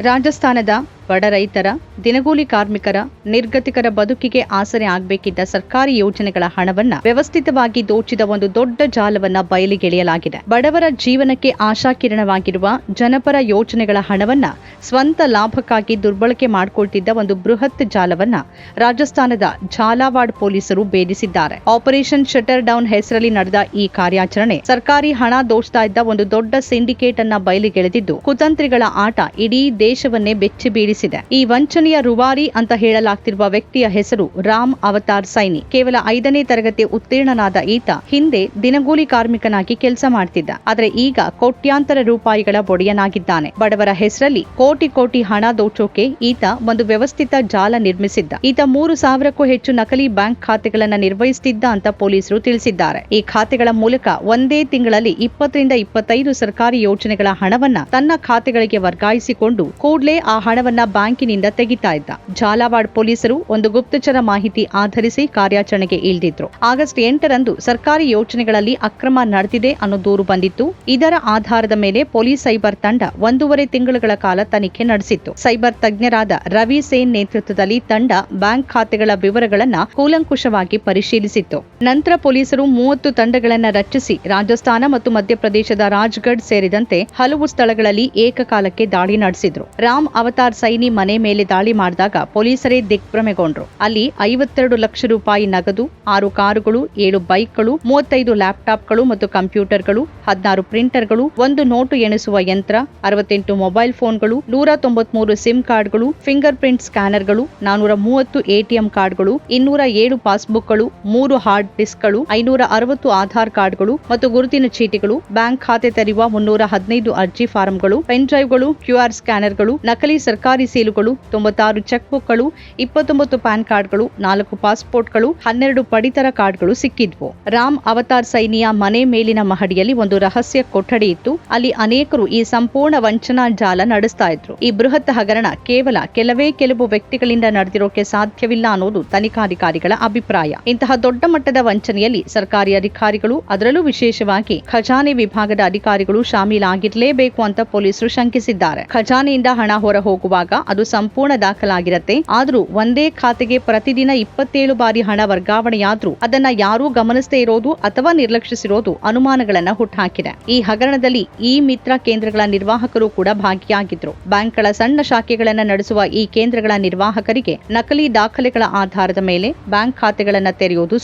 ರಾಜಸ್ಥಾನದ ಬಡ ರೈತರ, ದಿನಗೂಲಿ ಕಾರ್ಮಿಕರ, ನಿರ್ಗತಿಕರ ಬದುಕಿಗೆ ಆಸರೆ ಆಗಬೇಕಿದ್ದ ಸರ್ಕಾರಿ ಯೋಜನೆಗಳ ಹಣವನ್ನ ವ್ಯವಸ್ಥಿತವಾಗಿ ದೋಚಿದ ಒಂದು ದೊಡ್ಡ ಜಾಲವನ್ನ ಬಯಲಿಗೆಳೆಯಲಾಗಿದೆ. ಬಡವರ ಜೀವನಕ್ಕೆ ಆಶಾಕಿರಣವಾಗಿರುವ ಜನಪರ ಯೋಜನೆಗಳ ಹಣವನ್ನ ಸ್ವಂತ ಲಾಭಕ್ಕಾಗಿ ದುರ್ಬಳಕೆ ಮಾಡಿಕೊಳ್ತಿದ್ದ ಒಂದು ಬೃಹತ್ ಜಾಲವನ್ನ ರಾಜಸ್ಥಾನದ ಝಾಲಾವಾಡ್ ಪೊಲೀಸರು ಭೇದಿಸಿದ್ದಾರೆ. ಆಪರೇಷನ್ ಶಟರ್ ಡೌನ್ ಹೆಸರಲ್ಲಿ ನಡೆದ ಈ ಕಾರ್ಯಾಚರಣೆ ಸರ್ಕಾರಿ ಹಣ ದೋಚ್ತಾ ಇದ್ದ ಒಂದು ದೊಡ್ಡ ಸಿಂಡಿಕೇಟ್ ಅನ್ನ ಬಯಲಿಗೆಳೆದಿದ್ದು, ಕುತಂತ್ರಿಗಳ ಆಟ ಇಡೀ ದೇಶವನ್ನೇ ಬೆಚ್ಚಿ ಬೀಳಿಸಿದೆ ಈ ವಂಚನೆಯ ರುವಾರಿ ಅಂತ ಹೇಳಲಾಗ್ತಿರುವ ವ್ಯಕ್ತಿಯ ಹೆಸರು ರಾಮ್ ಅವತಾರ್ ಸೈನಿ. ಕೇವಲ ಐದನೇ ತರಗತಿ ಉತ್ತೀರ್ಣನಾದ ಈತ ಹಿಂದೆ ದಿನಗೂಲಿ ಕಾರ್ಮಿಕನಾಗಿ ಕೆಲಸ ಮಾಡ್ತಿದ್ದ. ಆದರೆ ಈಗ ಕೋಟ್ಯಾಂತರ ರೂಪಾಯಿಗಳ ಒಡೆಯನಾಗಿದ್ದಾನೆ. ಬಡವರ ಹೆಸರಲ್ಲಿ ಕೋಟಿ ಕೋಟಿ ಹಣ ದೋಚೋಕೆ ಈತ ಒಂದು ವ್ಯವಸ್ಥಿತ ಜಾಲ ನಿರ್ಮಿಸಿದ್ದ. ಈತ ಮೂರು ಸಾವಿರಕ್ಕೂ ಹೆಚ್ಚು ನಕಲಿ ಬ್ಯಾಂಕ್ ಖಾತೆಗಳನ್ನು ನಿರ್ವಹಿಸುತ್ತಿದ್ದ ಅಂತ ಪೊಲೀಸರು ತಿಳಿಸಿದ್ದಾರೆ. ಈ ಖಾತೆಗಳ ಮೂಲಕ ಒಂದೇ ತಿಂಗಳಲ್ಲಿ ಇಪ್ಪತ್ತರಿಂದ ಇಪ್ಪತ್ತೈದು ಸರ್ಕಾರಿ ಯೋಜನೆಗಳ ಹಣವನ್ನ ತನ್ನ ಖಾತೆಗಳಿಗೆ ವರ್ಗಾಯಿಸಿಕೊಂಡು ಕೂಡಲೇ ಆ ಹಣವನ್ನ ಬ್ಯಾಂಕಿನಿಂದ ತೆಗಿತಾ ಇದ್ದ. ಝಾಲಾವಾಡ್ ಪೊಲೀಸರು ಒಂದು ಗುಪ್ತಚರ ಮಾಹಿತಿ ಆಧರಿಸಿ ಕಾರ್ಯಾಚರಣೆಗೆ ಇಳಿದಿದ್ರು. ಆಗಸ್ಟ್ ಎಂಟರಂದು ಸರ್ಕಾರಿ ಯೋಜನೆಗಳಲ್ಲಿ ಅಕ್ರಮ ನಡೆದಿದೆ ಅನ್ನೋ ದೂರು ಬಂದಿತ್ತು. ಇದರ ಆಧಾರದ ಮೇಲೆ ಪೊಲೀಸ್ ಸೈಬರ್ ತಂಡ ಒಂದೂವರೆ ತಿಂಗಳುಗಳ ಕಾಲ ತನಿಖೆ ನಡೆಸಿತ್ತು. ಸೈಬರ್ ತಜ್ಞರಾದ ರವಿ ಸೇನ್ ನೇತೃತ್ವದಲ್ಲಿ ತಂಡ ಬ್ಯಾಂಕ್ ಖಾತೆಗಳ ವಿವರಗಳನ್ನ ಕೂಲಂಕುಷವಾಗಿ ಪರಿಶೀಲಿಸಿತ್ತು. ನಂತರ ಪೊಲೀಸರು ಮೂವತ್ತು ತಂಡಗಳನ್ನು ರಚಿಸಿ ರಾಜಸ್ಥಾನ ಮತ್ತು ಮಧ್ಯಪ್ರದೇಶದ ರಾಜ್ಗಢ್ ಸೇರಿದಂತೆ ಹಲವು ಸ್ಥಳಗಳಲ್ಲಿ ಏಕಕಾಲಕ್ಕೆ ದಾಳಿ ನಡೆಸಿದ್ರು. ರಾಮ್ ಅವತಾರ್ ಸೈನಿ ಮನೆ ಮೇಲೆ ದಾಳಿ ಮಾಡಿದಾಗ ಪೊಲೀಸರೇ ದಿಗ್ಭ್ರಮೆಗೊಂಡ್ರು. ಅಲ್ಲಿ ಐವತ್ತೆರಡು ಲಕ್ಷ ರೂಪಾಯಿ ನಗದು, ಆರು ಕಾರುಗಳು, ಏಳು ಬೈಕ್ಗಳು, ಮೂವತ್ತೈದು ಲ್ಯಾಪ್ಟಾಪ್ಗಳು ಮತ್ತು ಕಂಪ್ಯೂಟರ್ಗಳು, ಹದಿನಾರು ಪ್ರಿಂಟರ್ಗಳು, ಒಂದು ನೋಟು ಎಣಿಸುವ ಯಂತ್ರ, ಅರವತ್ತೆಂಟು ಮೊಬೈಲ್ ಫೋನ್ಗಳು, ನೂರ ತೊಂಬತ್ಮೂರು ಸಿಮ್ ಕಾರ್ಡ್ಗಳು ಫಿಂಗರ್ ಪ್ರಿಂಟ್ ಸ್ಕ್ಯಾನರ್ಗಳು, ನಾನೂರ ಮೂವತ್ತು ಎಟಿಎಂ ಕಾರ್ಡ್ಗಳು, ಇನ್ನೂರ ಏಳು ಪಾಸ್ಬುಕ್ಗಳು, ಮೂರು ಹಾರ್ಡ್ ಡಿಸ್ಕ್ಗಳು ಐನೂರ ಅರವತ್ತು ಆಧಾರ್ ಕಾರ್ಡ್ಗಳು ಮತ್ತು ಗುರುತಿನ ಚೀಟಿಗಳು, ಬ್ಯಾಂಕ್ ಖಾತೆ ತೆರೆಯುವ ಮುನ್ನೂರ ಹದಿನೈದು ಅರ್ಜಿ ಫಾರಂಗಳು, ಪೆನ್ ಡ್ರೈವ್ಗಳು ಕ್ಯೂಆರ್ ಸ್ಕ್ಯಾನರ್ಗಳು, ನಕಲಿ ಸರ್ಕಾರಿ ಸೀಲುಗಳು, ತೊಂಬತ್ತಾರು ಚೆಕ್ಬುಕ್ಗಳು, ಇಪ್ಪತ್ತೊಂಬತ್ತು ಪ್ಯಾನ್ ಕಾರ್ಡ್ಗಳು, ನಾಲ್ಕು ಪಾಸ್ಪೋರ್ಟ್ಗಳು, ಹನ್ನೆರಡು ಪಡಿತರ ಕಾರ್ಡ್ಗಳು ಸಿಕ್ಕಿದ್ವು. ರಾಮ್ ಅವತಾರ್ ಸೈನಿಯ ಮನೆ ಮೇಲಿನ ಮಹಡಿಯಲ್ಲಿ ಒಂದು ರಹಸ್ಯ ಕೊಠಡಿ ಇತ್ತು. ಅಲ್ಲಿ ಅನೇಕರು ಈ ಸಂಪೂರ್ಣ ವಂಚನಾ ಜಾಲ ನಡೆಸ್ತಾ ಇದ್ರು. ಈ ಬೃಹತ್ ಹಗರಣ ಕೇವಲ ಕೆಲವೇ ಕೆಲವು ವ್ಯಕ್ತಿಗಳಿಂದ ನಡೆದಿರೋಕೆ ಸಾಧ್ಯವಿಲ್ಲ ಅನ್ನೋದು ತನಿಖಾಧಿಕಾರಿಗಳ ಅಭಿಪ್ರಾಯ. ಇಂತಹ ದೊಡ್ಡ ಮಟ್ಟದ ವಂಚನೆಯಲ್ಲಿ ಸರ್ಕಾರಿ ಅಧಿಕಾರಿಗಳು ಅದರಲ್ಲೂ ವಿಶೇಷವಾಗಿ ಖಜಾನೆ ವಿಭಾಗದ ಅಧಿಕಾರಿಗಳು ಶಾಮೀಲಾಗಿರಲೇಬೇಕು ಅಂತ ಪೊಲೀಸರು ಶಂಕಿಸಿದ್ದಾರೆ. ಖಜಾನೆಯಿಂದ ಹಣ ಹೊರ ಹೋಗುವಾಗ ಅದು ಸಂಪೂರ್ಣ ದಾಖಲಾಗಿರುತ್ತೆ. ಆದರೂ ಒಂದೇ ಖಾತೆಗೆ ಪ್ರತಿದಿನ ಇಪ್ಪತ್ತೇಳು ಬಾರಿ ಹಣ ವರ್ಗಾವಣೆಯಾದ್ರೂ ಅದನ್ನ ಯಾರೂ ಗಮನಿಸದೇ ಇರೋದು ಅಥವಾ ನಿರ್ಲಕ್ಷಿಸಿರೋದು ಅನುಮಾನಗಳನ್ನ ಹುಟ್ಟುಹಾಕಿದೆ ಈ ಹಗರಣದಲ್ಲಿ ಈ ಮಿತ್ರ ಕೇಂದ್ರಗಳ ನಿರ್ವಾಹಕರು ಕೂಡ ಭಾಗಿಯಾಗಿದ್ರು. ಬ್ಯಾಂಕ್ಗಳ ಸಣ್ಣ ಶಾಖೆಗಳನ್ನು ನಡೆಸುವ ಈ ಕೇಂದ್ರಗಳ ನಿರ್ವಾಹಕರಿಗೆ ನಕಲಿ ದಾಖಲೆಗಳ ಆಧಾರದ ಮೇಲೆ ಬ್ಯಾಂಕ್ ಖಾತೆಗಳನ್ನು ತೆರೆಯುವುದು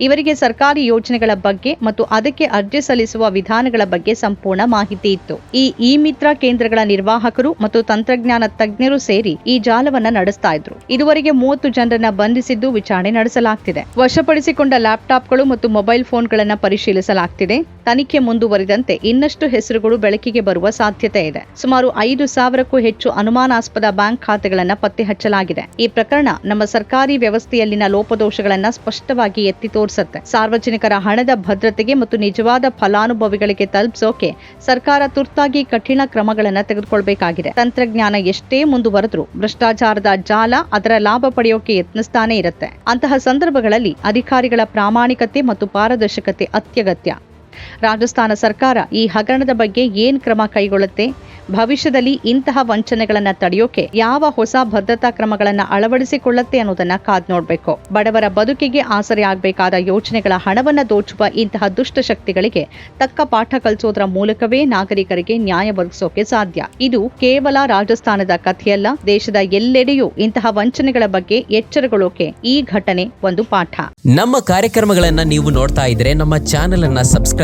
ಇವರಿಗೆ ಸರ್ಕಾರಿ ಯೋಜನೆಗಳ ಬಗ್ಗೆ ಮತ್ತು ಅದಕ್ಕೆ ಅರ್ಜಿ ಸಲ್ಲಿಸುವ ವಿಧಾನಗಳ ಬಗ್ಗೆ ಸಂಪೂರ್ಣ ಮಾಹಿತಿ ಇತ್ತು. ಈ ಇ ಮಿತ್ರ ಕೇಂದ್ರಗಳ ನಿರ್ವಾಹಕರು ಮತ್ತು ತಂತ್ರಜ್ಞಾನ ತಜ್ಞರು ಸೇರಿ ಈ ಜಾಲವನ್ನ ನಡೆಸ್ತಾ ಇದ್ರು. ಇದುವರೆಗೆ ಮೂವತ್ತು ಜನರನ್ನ ಬಂಧಿಸಿದ್ದು ವಿಚಾರಣೆ ನಡೆಸಲಾಗ್ತಿದೆ. ವಶಪಡಿಸಿಕೊಂಡ ಲ್ಯಾಪ್ಟಾಪ್ಗಳು ಮತ್ತು ಮೊಬೈಲ್ ಫೋನ್ಗಳನ್ನ ಪರಿಶೀಲಿಸಲಾಗ್ತಿದೆ. ತನಿಖೆ ಮುಂದುವರಿದಂತೆ ಇನ್ನಷ್ಟು ಹೆಸರುಗಳು ಬೆಳಕಿಗೆ ಬರುವ ಸಾಧ್ಯತೆ ಇದೆ. ಸುಮಾರು ಐದು ಸಾವಿರಕ್ಕೂ ಹೆಚ್ಚು ಅನುಮಾನಾಸ್ಪದ ಬ್ಯಾಂಕ್ ಖಾತೆಗಳನ್ನ ಪತ್ತೆ ಹಚ್ಚಲಾಗಿದೆ ಈ ಪ್ರಕರಣ ನಮ್ಮ ಸರ್ಕಾರಿ ವ್ಯವಸ್ಥೆಯಲ್ಲಿನ ಲೋಪದೋಷಗಳನ್ನ ಸ್ಪಷ್ಟವಾಗಿ ಎತ್ತಿ ತೋರಿಸುತ್ತೆ. ಸಾರ್ವಜನಿಕರ ಹಣದ ಭದ್ರತೆಗೆ ಮತ್ತು ನಿಜವಾದ ಫಲಾನುಭವಿಗಳಿಗೆ ತಲುಪಿಸೋಕೆ ಸರ್ಕಾರ ತುರ್ತಾಗಿ ಕಠಿಣ ಕ್ರಮಗಳನ್ನು ತೆಗೆದುಕೊಳ್ಬೇಕಾಗಿದೆ. ತಂತ್ರಜ್ಞಾನ ಎಷ್ಟೇ ಮುಂದುವರೆದ್ರೂ ಭ್ರಷ್ಟಾಚಾರದ ಜಾಲ ಅದರ ಲಾಭ ಪಡೆಯೋಕೆ ಯತ್ನಿಸ್ತಾನೇ ಇರುತ್ತೆ. ಅಂತಹ ಸಂದರ್ಭಗಳಲ್ಲಿ ಅಧಿಕಾರಿಗಳ ಪ್ರಾಮಾಣಿಕತೆ ಮತ್ತು ಪಾರದರ್ಶಕತೆ ಅತ್ಯಗತ್ಯ. ರಾಜಸ್ಥಾನ ಸರ್ಕಾರ ಈ ಹಗರಣದ ಬಗ್ಗೆ ಏನ್ ಕ್ರಮ ಕೈಗೊಳ್ಳುತ್ತೆ? ಭವಿಷ್ಯದಲ್ಲಿ ಇಂತಹ ವಂಚನೆಗಳನ್ನ ತಡೆಯೋಕೆ ಯಾವ ಹೊಸ ಭದ್ರತಾ ಕ್ರಮಗಳನ್ನ ಅಳವಡಿಸಿಕೊಳ್ಳುತ್ತೆ ಅನ್ನೋದನ್ನ ಕಾದ್ ನೋಡ್ಬೇಕು. ಬಡವರ ಬದುಕಿಗೆ ಆಸರೆ ಆಗಬೇಕಾದ ಯೋಜನೆಗಳ ಹಣವನ್ನ ದೋಚುವ ಇಂತಹ ದುಷ್ಟ ಶಕ್ತಿಗಳಿಗೆ ತಕ್ಕ ಪಾಠ ಕಲಿಸೋದ್ರ ಮೂಲಕವೇ ನಾಗರಿಕರಿಗೆ ನ್ಯಾಯ ಒದಗಿಸೋಕೆ ಸಾಧ್ಯ. ಇದು ಕೇವಲ ರಾಜಸ್ಥಾನದ ಕಥೆಯಲ್ಲ, ದೇಶದ ಎಲ್ಲೆಡೆಯೂ ಇಂತಹ ವಂಚನೆಗಳ ಬಗ್ಗೆ ಎಚ್ಚರಗೊಳ್ಳೋಕೆ ಈ ಘಟನೆ ಒಂದು ಪಾಠ. ನಮ್ಮ ಕಾರ್ಯಕ್ರಮಗಳನ್ನ ನೀವು ನೋಡ್ತಾ ಇದ್ರೆ ನಮ್ಮ ಚಾನೆಲ್ ಅನ್ನ ಸಬ್ಸ್ಕ್ರೈಬ್